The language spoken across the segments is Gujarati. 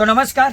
તો નમસ્કાર.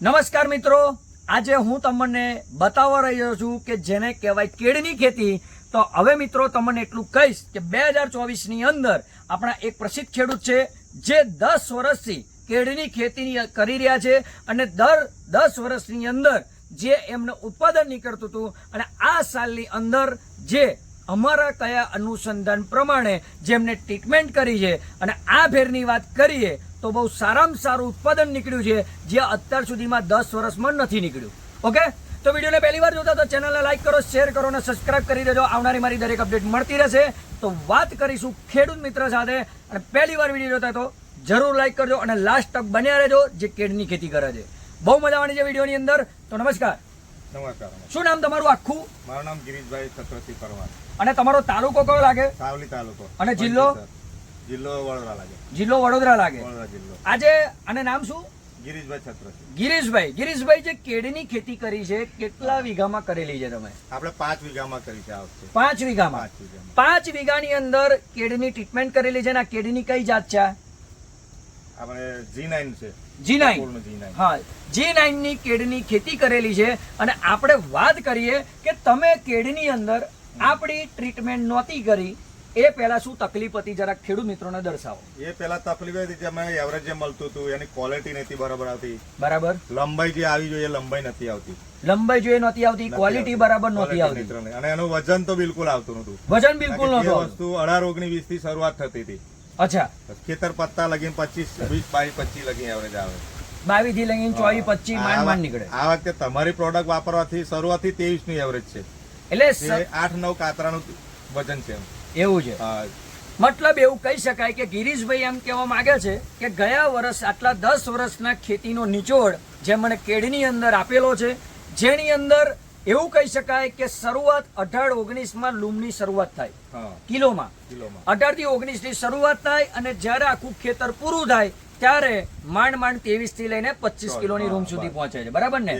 નમસ્કાર. મિત્રો. આજે હું તમને બતાવવા રહ્યો છું કે જેને કહેવાય કેળની ખેતી. તો હવે મિત્રો તમને એટલું કહીશ કે બે હજાર ચોવીસની અંદર આપણા એક પ્રસિદ્ધ ખેડૂત છે જે દસ વર્ષથી કેળની ખેતી કરી રહ્યા છે અને દર દસ વર્ષની અંદર જે એમને ઉત્પાદન નીકળતું હતું અને આ સાલની અંદર જે અમારા કયા અનુસંધાન પ્રમાણે જેમને ટ્રીટમેન્ટ કરી છે અને આ ફેરની વાત કરીએ તો બહુ સારામાં સારું ઉત્પાદન નીકળ્યું છે જે અત્યાર સુધીમાં દસ વર્ષમાં નથી નીકળ્યું. ઓકે? તો વિડીયોને પહેલી વાર જોતા તો ચેનલને લાઈક કરો શેર કરો અને સબસ્ક્રાઇબ કરી દેજો. આવનારી મારી દરેક અપડેટ મળતી રહેશે. તો વાત કરીશું ખેડૂત મિત્ર સાથે. અને પહેલી વાર વીડિયો જોતા તો જરૂર લાઈક કરજો અને લાસ્ટ તક બન્યા રહેજો જે કેળની ખેતી કરે છે. બહુ મજા આવવાની છે વિડીયોની અંદર. તો નમસ્કાર. નમસ્કાર શું નામ તમારું આખું? મારું નામ ગિરીશભાઈ છત્રસિંહ પરમાર. અને તમારો તાલુકો કયો લાગે? સાવલી તાલુકો. અને જિલ્લો? જિલ્લો વડોદરા લાગે. જિલ્લો વડોદરા લાગે. જિલ્લો. આજે અને નામ શું? ગિરીશભાઈ છત્રસિંહ ગિરીશભાઈ. ગિરીશભાઈ જે કેળની ખેતી કરી છે કેટલા વીઘામાં કરેલી છે તમે? આપણે પાંચ વીઘામાં કરી છે આ વખતે. પાંચ વીઘામાં? પાંચ વીઘાની અંદર કેળની ટ્રીટમેન્ટ કરેલી છે ને આ કેળની કઈ જાત છે આપણે જી નાઇન છે જી નાઇન હા જી નાઇનની કેળની ખેતી કરેલી છે અને આપણે વાત કરીએ કે તમે કેળની અંદર આપણી ટ્રીટમેન્ટ નહોતી કરી એ પહેલા શું તકલીફ હતી? જરાક ખેડૂત મિત્રોને દર્શાવો. એ પહેલા તકલીફ હતી કે મેં એવરેજ જે મળતું હતું એની ક્વોલિટી નથી બરાબર આવતી. બરાબર. લંબાઈ જે આવી જોઈએ લંબાઈ નથી આવતી. લંબાઈ જોઈએ નથી આવતી. ક્વોલિટી બરાબર નથી આવતી. અને એનું વજન તો બિલકુલ આવતું નતું વજન બિલકુલ જે આવતું. વસ્તુ અઢાર ઓગણી વીસથી શરૂઆત થતી હતી. અચ્છા. ખેતર પત્તા લગીને પચીસ વીસ બાવીસ પચીસ લગી એવરેજ આવે. બાવીસથી લઈને ચોવીસ પચીસ માન માંડ માંડ નીકળે. આ વખતે તમારી પ્રોડક્ટ વાપરવાથી શરૂઆતથી ત્રેવીસની એવરેજ છે. એટલે જે આઠ નવ કાતરાનું વજન છે એવું છે. મતલબ એવું કહી શકાય કે ગિરીશભાઈ એમ કહેવા માંગે છે કે ગયા વર્ષ આટલા દસ વર્ષના ખેતીનો નિચોડ જે મને કેળની અંદર આપેલો છે જેની અંદર એવું કહી શકાય કે શરૂઆત અઢાર ઓગણીસમાં લૂમની શરૂઆત થાય. કિલોમાં. કિલોમાં. અઢારથી ઓગણીસની શરૂઆત થાય અને જ્યારે આખું ખેતર પૂરું થાય ત્યારે માંડ માંડ ત્રેવીસથી લઈને પચીસ કિલોની રૂમ સુધી પહોંચે છે. બરાબર ને.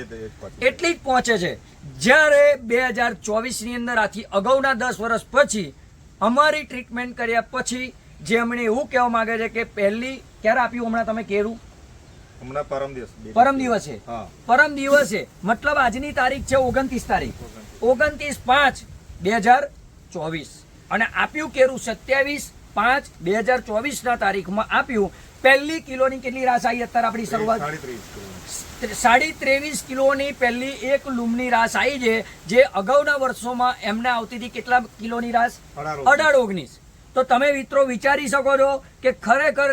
એટલી જ પહોંચે છે. જ્યારે બે હજાર ચોવીસની અંદર આથી અગાઉના દસ વર્ષ પછી અમારી ટ્રીટમેન્ટ કર્યા પછી જે અમને એવું કહેવા માંગે છે કે પહેલી ક્યારે આપ્યું? હમણાં તમે કેરું? હમણાં પરમ દિવસ. પરમ દિવસે? પરમ દિવસે. મતલબ આજની તારીખ છે ઓગણત્રીસ તારીખ. ઓગણત્રીસ પાંચ બે હજાર ચોવીસ. અને આપ્યું કેરું સત્યાવીસ પાંચ બે હજાર ચોવીસના તારીખમાં આપ્યું. પહેલી કિલોની કેટલી રાસ આવી અત્યારે આપણી શરૂઆત? સાડી ત્રેવીસ કિલોની પહેલી એક લૂમની રાસ આવી છે જે અગાઉના વર્ષોમાં એમને આવતી હતી કેટલા કિલોની રાસ? અઢાર ઓગણીસ. તો તમે મિત્રો વિચારી શકો છો કે ખરેખર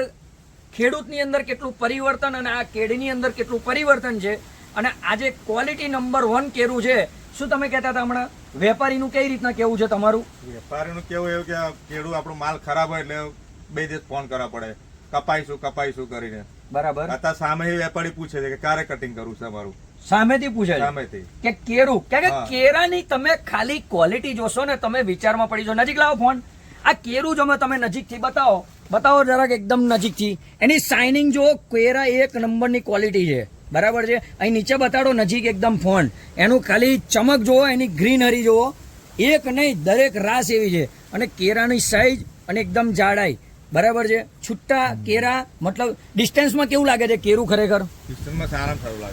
ખેડૂતની અંદર કેટલું પરિવર્તન અને આ કેળની અંદર કેટલું પરિવર્તન છે અને આજે ક્વોલિટી નંબર વન કેરું છે શું તમે કહેતા હતા હમણાં? વેપારીનું કઈ રીતના કેવું છે તમારું? વેપારીનું કેવું એવું કે કેળું આપણો માલ ખરાબ હોય એટલે બે દિવસ ફોન કરવા પડે. કપાઈશું કપાઈશું કરીને. બરાબર. અત્યારે સામે વેપારી પૂછે છે કે ક્યારે કટિંગ કરવું છે અમારું? સામેથી પૂછે સામેથી. કે કેરું? કે કે કેરાની તમે ખાલી ક્વોલિટી જોશો ને તમે વિચારમાં પડી જાઓ. નજીક લાવો ફોન આ કેરું જો તમે નજીકથી બતાવો. બતાવો જરાક એકદમ નજીકથી. એની શાઇનિંગ જો કેરા એક નંબરની ક્વોલિટી છે. બરાબર છે? અહીં નીચે બતાડો નજીક એકદમ ફોન એનું ખાલી ચમક જુઓ એની ગ્રીનરી જુઓ. એક નહીં દરેક રાસ એવી છે. અને કેરાની સાઈઝ અને એકદમ જાડાઈ. બરાબર છે? છૂટા કેરા મતલબ ડિસ્ટન્સમાં કેવું લાગે છે? કેરું ખરેખર?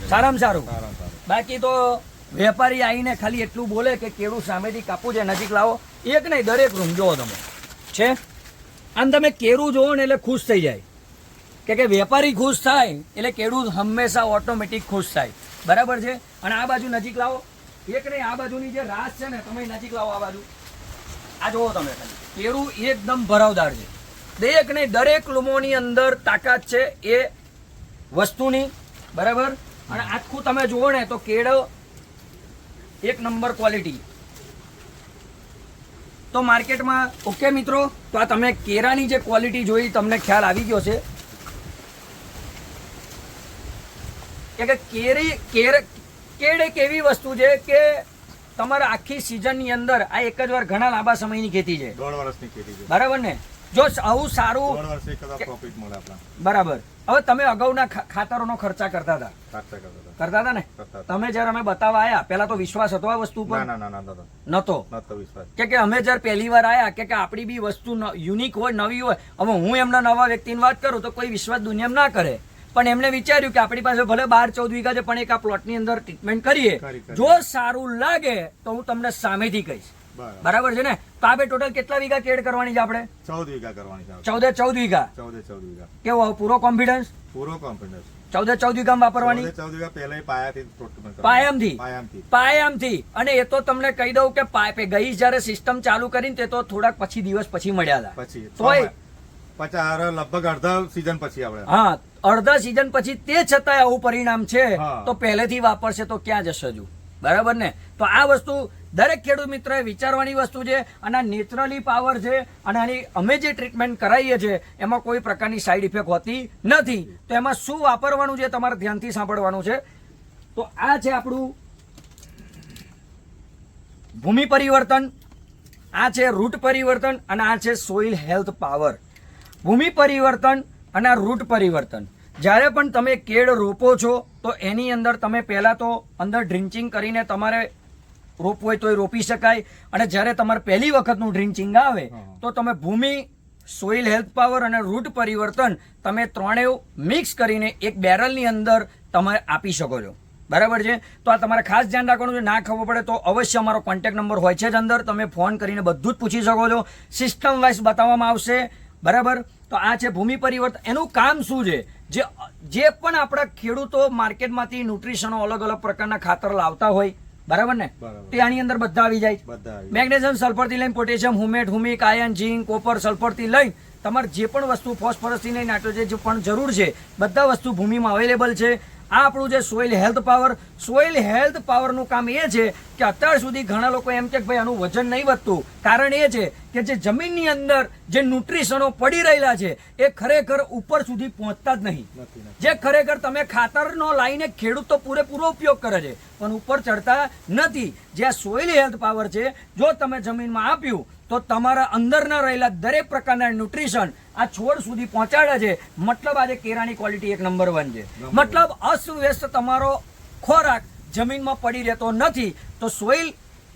સારામાં સારું બાકી તો વેપારી આવીને ખાલી એટલું બોલે કે કેળું સામેથી કાપવું છે નજીક લાવો. એક નહીં દરેક રૂમ જુઓ તમે. છે? આમ તમે કેરું જોવો ને એટલે ખુશ થઈ જાય. કે કે વેપારી ખુશ થાય એટલે કેળું હંમેશા ઓટોમેટિક ખુશ થાય. બરાબર છે? અને આ બાજુ નજીક લાવો. એક નહીં આ બાજુની જે રાસ છે ને તમે નજીક લાવો આ બાજુ. આ જુઓ તમે ખાલી. કેળું એકદમ ભરાવદાર છે. દરેક નહીં દરેક લુમોની અંદર તાકાત છે એ વસ્તુની બરાબર? અને આખું તમે જુઓ ને તો કેળો એક નંબર ક્વોલિટી તો માર્કેટમાં ઓકે મિત્રો તો આ તમે કેરાની જે ક્વોલિટી જોઈ તમને ખ્યાલ આવી ગયો છે. કે કેરી કેર કેળ એક એવી વસ્તુ છે કે તમારા આખી સિઝનની અંદર આ એક જ વાર ઘણા લાંબા સમયની ખેતી છે. દોઢ વર્ષની ખેતી છે. બરાબર ને? જો આવું સારું બરાબર. હવે તમે અગાઉના ખાતરોનો ખર્ચા કરતા હતા. કરતા હતા. ને? તમે જયારે અમે બતાવવા આયા પેલા તો વિશ્વાસ હતો આ વસ્તુ પર નતો. કે કે અમે જયારે પહેલી વાર આયા કે કે આપણી બી વસ્તુ યુનિક હોય નવી હોય. હવે હું એમના નવા વ્યક્તિની વાત કરું તો કોઈ વિશ્વાસ દુનિયામાં ના કરે. પણ એમને વિચાર્યું કે આપણી પાસે ભલે બાર ચૌદ વીઘા છે પણ એક આ પ્લોટની અંદર ટ્રીટમેન્ટ કરીએ. કરી, કરી. જો સારું લાગે તો હું તમને સામેથી કહીશ. બરાબર. છે ને? તો આપણે ટોટલ કેટલા વીઘા કેડ કરવાની છે આપણે? ચૌદ વીઘા કરવાની છે. ચૌદે ચૌદ વીઘા? ચૌદે ચૌદ વીઘા. કેવો પૂરો કોન્ફિડન્સ પૂરો કોન્ફિડન્સ ચૌદે ચૌદ વીઘા વાપરવાની? ચૌદ વીઘા પહેલા પાયાથી પાયામથી? પાયામથી. પાયામથી. અને એ તો તમને કહી દઉં કે પાઇપે ગઈ જ્યારે સિસ્ટમ ચાલુ કરીને તે તો થોડાક પછી દિવસ પછી મળ્યા હતા. પછી. તોય. લગભગ અડધા સીઝન પછી આપણે. હા અડધા સિઝન પછી તે છતાંય આવું પરિણામ છે. તો પહેલેથી વાપરશે તો ક્યાં જશે હજુ? બરાબર ને? તો આ વસ્તુ દરેક ખેડૂત મિત્રએ વિચારવાની વસ્તુ છે અને નેચરલી પાવર છે અને આની અમે જે ટ્રીટમેન્ટ કરાવીએ છીએ એમાં કોઈ પ્રકારની સાઈડ ઇફેક્ટ હોતી નથી. તો એમાં શું વાપરવાનું છે તમારે ધ્યાનથી સાંભળવાનું છે. તો આ છે આપણું ભૂમિ પરિવર્તન, આ છે રૂટ પરિવર્તન અને આ છે સોઇલ હેલ્થ પાવર. ભૂમિ પરિવર્તન અને આ રૂટ પરિવર્તન. જ્યારે પણ તમે કેળ રોપો છો, તો એની અંદર તમે પહેલાં તો અંદર ડ્રિન્ચિંગ કરીને તમારે રોપવું હોય તો એ રોપી શકાય. અને જ્યારે તમારે પહેલી વખતનું ડ્રિન્ચિંગ આવે તો તમે ભૂમિ સોઇલ હેલ્થ પાવર અને રૂટ પરિવર્તન તમે ત્રણેય મિક્સ કરીને એક બેરલની અંદર તમે આપી શકો છો. બરાબર છે? તો આ તમારે ખાસ ધ્યાન રાખવાનું છે. ના ખબર પડે તો અવશ્ય અમારો કોન્ટેક્ટ નંબર હોય છે જ અંદર. તમે ફોન કરીને બધું જ પૂછી શકો છો. સિસ્ટમ વાઇઝ બતાવવામાં આવશે. બરાબર? તો આ છે ભૂમિ પરિવર્તન. એનું કામ શું છે? જે જે પણ આપણા ખેડૂતો માર્કેટમાંથી ન્યુટ્રિશનો અલગ અલગ પ્રકારના ખાતર લાવતા હોય બરાબર ને. તે આની અંદર બધા આવી જાય. મેગ્નેશિયમ સલ્ફરથી લઈને potassium humate humic ion zinc copper સલ્ફરથી લઈને તમારે જે પણ વસ્તુ ફોસ્ફરસથી લઈને નાઇટ્રોજન જે પણ જરૂર છે બધા વસ્તુ ભૂમિમાં અવેલેબલ છે. આ આપણું જે soil health power soil health પાવરનું કામ એ છે કે અત્યાર સુધી ઘણા લોકો એમ કે ભાઈ આનું વજન નહીં વધતું. કારણ એ છે કે જે જમીનની અંદર જે ન્યુટ્રિશનો પડી રહેલા છે એ ખરેખર ઉપર સુધી પહોંચતા જ નહીં. જે ખરેખર તમે ખાતરનો લાઈને ખેડૂત તો પૂરેપૂરો ઉપયોગ કરે છે પણ ઉપર ચડતા નથી. જે આ સોઇલ હેલ્થ પાવર છે જો તમે જમીનમાં આપ્યું તો તમારા અંદરના રહેલા દરેક પ્રકારના ન્યુટ્રિશન આ છોડ સુધી પહોંચાડે છે. મતલબ આજે કેરાની ક્વોલિટી એક નંબર વન છે. મતલબ અસ્તવ્યસ્ત તમારો ખોરાક જમીનમાં પડી રહેતો નથી. તો સોઇલ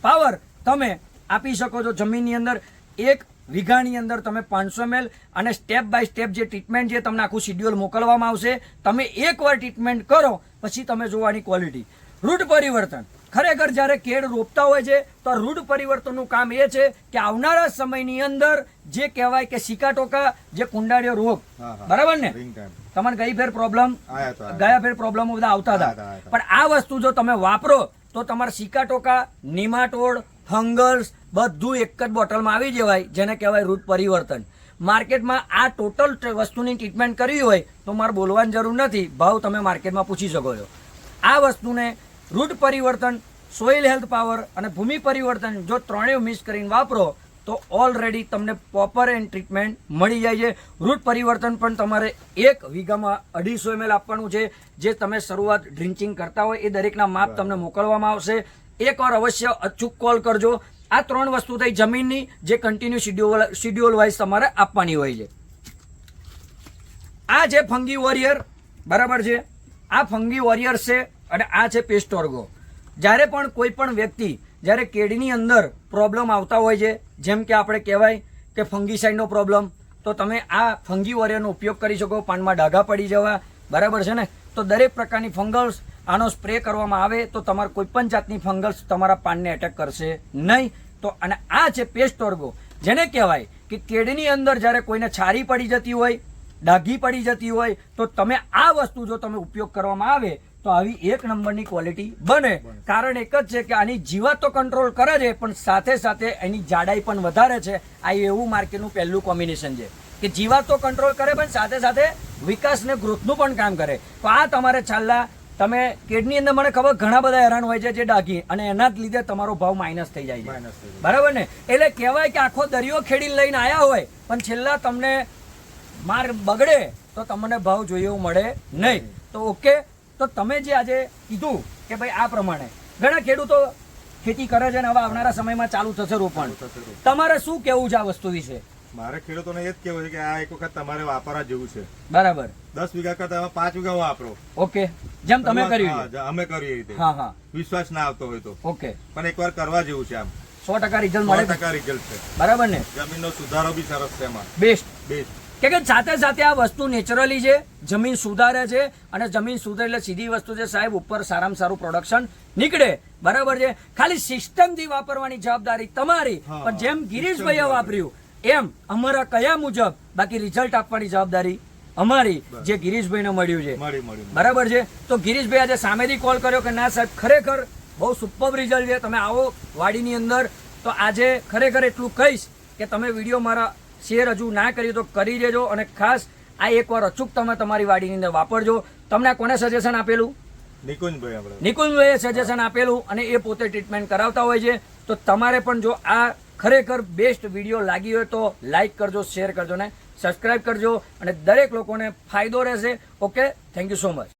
પાવર તમે આપી શકો છો જમીનની અંદર. એક વીઘાની અંદર તમે પાંચસો મેલ અને સ્ટેપ બાય સ્ટેપ જે ટ્રીટમેન્ટ છે તમને આખું શિડ્યુલ મોકલવામાં આવશે. તમે એકવાર ટ્રીટમેન્ટ કરો પછી તમે જોવાની ક્વોલિટી રૂટ પરિવર્તન. ખરેખર જ્યારે કેળ રોપતા હોય છે તો રૂઢ પરિવર્તનનું કામ એ છે કે આવનારા સમયની અંદર જે કહેવાય કે સિકાટોકા જે કુંડાળીઓ રોગ. બરાબર ને? તમને ગઈ ફેર પ્રોબ્લેમ. ગયા ફેર પ્રોબ્લેમો બધા આવતા હતા. હતા, પણ આ વસ્તુ જો તમે વાપરો તો તમારા સિકાટોકા નિમાટોડ ફંગલ્સ બધું એક જ બોટલમાં આવી જવાય જેને કહેવાય રૂટ પરિવર્તન. માર્કેટમાં આ ટોટલ વસ્તુની ટ્રીટમેન્ટ કરવી હોય તો મારે બોલવાની જરૂર નથી. ભાવ તમે માર્કેટમાં પૂછી શકો છો. આ વસ્તુને રૂટ પરિવર્તન સોઇલ હેલ્થ પાવર અને ભૂમિ પરિવર્તન જો ત્રણેય મિક્સ કરીને વાપરો તો ઓલરેડી તમને પ્રોપર એન્ડ ટ્રીટમેન્ટ મળી જાય છે. રૂટ પરિવર્તન પણ તમારે એક વીઘામાં અઢીસો એમએલ આપવાનું છે. જે તમે શરૂઆત ડ્રિન્ચિંગ કરતા હોય એ દરેકના માપ તમને મોકલવામાં આવશે. એકવાર અવશ્ય અચૂક કોલ કરજો. આ ત્રણ વસ્તુ થઈ જમીનની જે કન્ટિન્યુ શિડ્યુઅલ શિડ્યુઅલ વાઇઝ તમારે આપવાની હોય છે. આ જે ફંગી વોરિયર બરાબર છે? આ ફંગી વોરિયર છે અને આ છે પેસ્ટોર્ગો. જ્યારે પણ કોઈ પણ વ્યક્તિ, જ્યારે કેડની અંદર પ્રોબ્લેમ આવતા હોય છે, જેમ કે આપણે કહેવાય કે ફંગીસાઇડનો પ્રોબ્લેમ તો તમે આ ફંગી વોરિયરનો ઉપયોગ કરી શકો, પાનમાં ડાઘા પડી જવા, બરાબર છે ને? તો દરેક પ્રકારની ફંગલ્સ આનો સ્પ્રે કરવામાં આવે, તો તમારે કોઈપણ જાતની ફંગલ્સ તમારા પાનને એટેક કરશે નહીં. તો અને આ છે પેસ્ટોર્ગો. જેને કહેવાય કે કેડની અંદર જ્યારે કોઈને છારી પડી જતી હોય, ડાઘી પડી જતી હોય, તો તમે આ વસ્તુ જો તમે ઉપયોગ કરવામાં આવે તો આવી એક નંબરની ક્વોલિટી બને. કારણ એક જ છે કે આની જીવાત તો કંટ્રોલ કરે છે પણ સાથે સાથે એની જાડાઈ પણ વધારે છે. આ એવું માર્કેટનું પહેલું કોમ્બિનેશન છે. કે જીવાત તો કંટ્રોલ કરે પણ સાથે સાથે વિકાસ ને ગ્રોથનું પણ કામ કરે. તો આ તમારે છાલ્લા તમે કેડની અંદર મને ખબર ઘણા બધા હેરાન હોય છે જે ડાઘી અને એના જ લીધે તમારો ભાવ માઇનસ થઈ જાય છે. જાય. બરાબર ને? એટલે કહેવાય કે આખો દરિયો ખેડી લઈને આવ્યા હોય પણ છેલ્લા તમને માર બગડે તો તમને ભાવ જોઈએ મળે નહીં. તો ઓકે તો તમે જે આજે કીધું કે ભાઈ આ પ્રમાણે ઘણા ખેડૂતો ખેતી કરે છે અને હવે આવનારા સમયમાં ચાલુ થશે રોપણ. તમારે શું કેવું છે આ વસ્તુ વિશે? મારે ખેડૂતોને એ જ કેવું છે કે આ એક વખત તમારે વાપરવા જેવું છે. બરાબર. દસ વીઘા કરતા હવે પાંચ વીઘા વાપરો. ઓકે. જેમ તમે કર્યું અમે કર્યું એ રીતે. હા હા. વિશ્વાસ ના આવતો હોય તો. ઓકે. પણ એકવાર કરવા જેવું છે આમ. સો ટકા રિઝલ્ટ મળે ટકા રિઝલ્ટ છે. બરાબર ને? જમીનનો સુધારો બી સરસ છે એમાં. બેસ્ટ બેસ્ટ કે કે સાથે સાથે આ વસ્તુ નેચરલી છે જમીન સુધારે છે અને જમીન સુધારે એટલે સીધી વસ્તુ છે સાહેબ ઉપર સારામાં સારું પ્રોડક્શન નીકળે. બરાબર છે? ખાલી સિસ્ટમથી વાપરવાની જવાબદારી તમારી. પણ જેમ ગિરીશભાઈએ વાપર્યું એમ અમારા કયા મુજબ બાકી રિઝલ્ટ આપવાની જવાબદારી અમારી જે ગિરીશભાઈને મળ્યું છે. બરાબર છે? તો ગિરીશભાઈ આજે સામેથી કોલ કર્યો કે ના સાહેબ ખરેખર બહુ સુપર રિઝલ્ટ છે. તમે આવો વાડીની અંદર. તો આજે ખરેખર એટલું કહીશ કે તમે વીડિયો મારા શેર હજુ ના કર્યું તો કરી દેજો અને ખાસ આ એકવાર અચૂક તમે તમારી વાડીની અંદર વાપરજો. તમને કોને સજેશન આપેલું? નિકુંજભાઈ આપણે. નિકુંજભાઈએ સજેશન આપેલું અને એ પોતે ટ્રીટમેન્ટ કરાવતા હોય છે. તો તમારે પણ જો આ ખરેખર બેસ્ટ વીડિયો લાગી હોય તો લાઈક કરજો શેર કરજો ને સબસ્ક્રાઈબ કરજો અને દરેક લોકોને ફાયદો રહેશે. Okay thank you so much